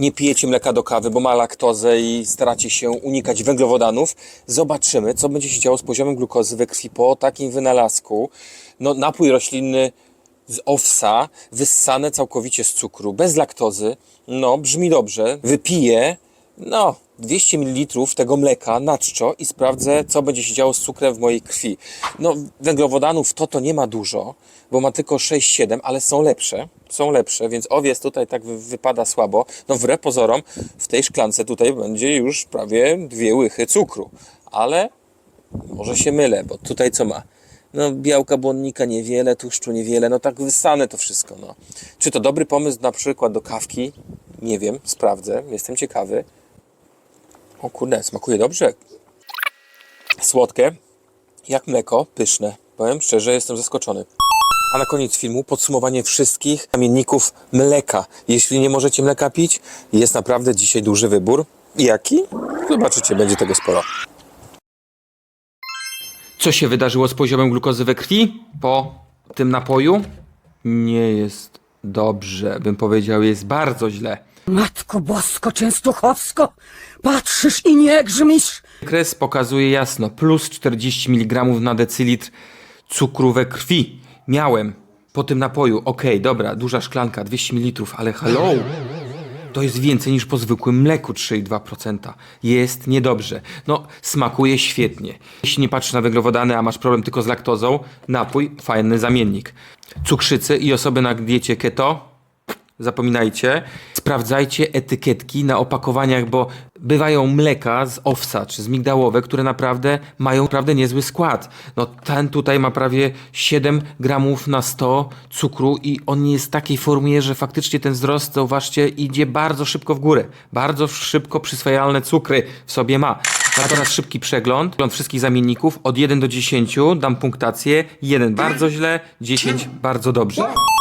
nie pijecie mleka do kawy, bo ma laktozę i staracie się unikać węglowodanów, zobaczymy, co będzie się działo z poziomem glukozy we krwi po takim wynalazku. No, napój roślinny z owsa, wyssane całkowicie z cukru, bez laktozy. No, brzmi dobrze. Wypiję, no, 200 ml tego mleka na czczo i sprawdzę, co będzie się działo z cukrem w mojej krwi. No, węglowodanów to to nie ma dużo, bo ma tylko 6-7, ale są lepsze. Są lepsze, więc owiec tutaj tak wy- wypada słabo. No, wbrew pozorom, w tej szklance tutaj będzie już prawie dwie łychy cukru. Ale może się mylę, bo tutaj co ma? No, białka błonnika niewiele, tłuszczu niewiele, no tak wyssane to wszystko. No. Czy to dobry pomysł na przykład do kawki? Nie wiem, sprawdzę, jestem ciekawy. O kurde, smakuje dobrze. Słodkie, jak mleko, pyszne. Powiem szczerze, jestem zaskoczony. A na koniec filmu podsumowanie wszystkich zamienników mleka. Jeśli nie możecie mleka pić, jest naprawdę dzisiaj duży wybór. Jaki? Zobaczycie, będzie tego sporo. Co się wydarzyło z poziomem glukozy we krwi po tym napoju? Nie jest dobrze, bym powiedział, jest bardzo źle. Matko Bosko Częstochowsko, patrzysz i nie grzmisz. Kres pokazuje jasno, plus 40 mg na decylitr cukru we krwi. Miałem po tym napoju, okej, dobra, duża szklanka, 200 ml, ale hello! To jest więcej niż po zwykłym mleku 3,2%. Jest niedobrze. No, smakuje świetnie. Jeśli nie patrzysz na węglowodany, a masz problem tylko z laktozą, napój, fajny zamiennik. Cukrzycy i osoby na diecie keto, Zapominajcie, sprawdzajcie etykietki na opakowaniach, bo bywają mleka z owsa czy z migdałowe, które naprawdę mają naprawdę niezły skład. No ten tutaj ma prawie 7 gramów na 100 cukru i on jest w takiej formie, że faktycznie ten wzrost, zauważcie, idzie bardzo szybko w górę. Bardzo szybko przyswajalne cukry w sobie ma. A teraz szybki przegląd, przegląd wszystkich zamienników od 1 do 10, dam punktację. 1 bardzo źle, 10 bardzo dobrze.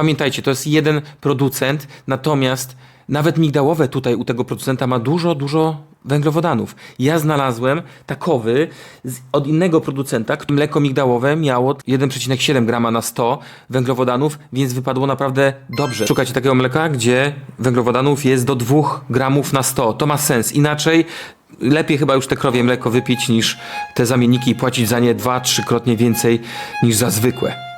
Pamiętajcie, to jest jeden producent, natomiast nawet migdałowe tutaj u tego producenta ma dużo, dużo węglowodanów. Ja znalazłem takowy z, od innego producenta, który mleko migdałowe miało 1,7 grama na 100 węglowodanów, więc wypadło naprawdę dobrze. Szukacie takiego mleka, gdzie węglowodanów jest do 2 gramów na 100. To ma sens. Inaczej lepiej chyba już te krowie mleko wypić niż te zamienniki i płacić za nie 2-3 krotnie więcej niż za zwykłe.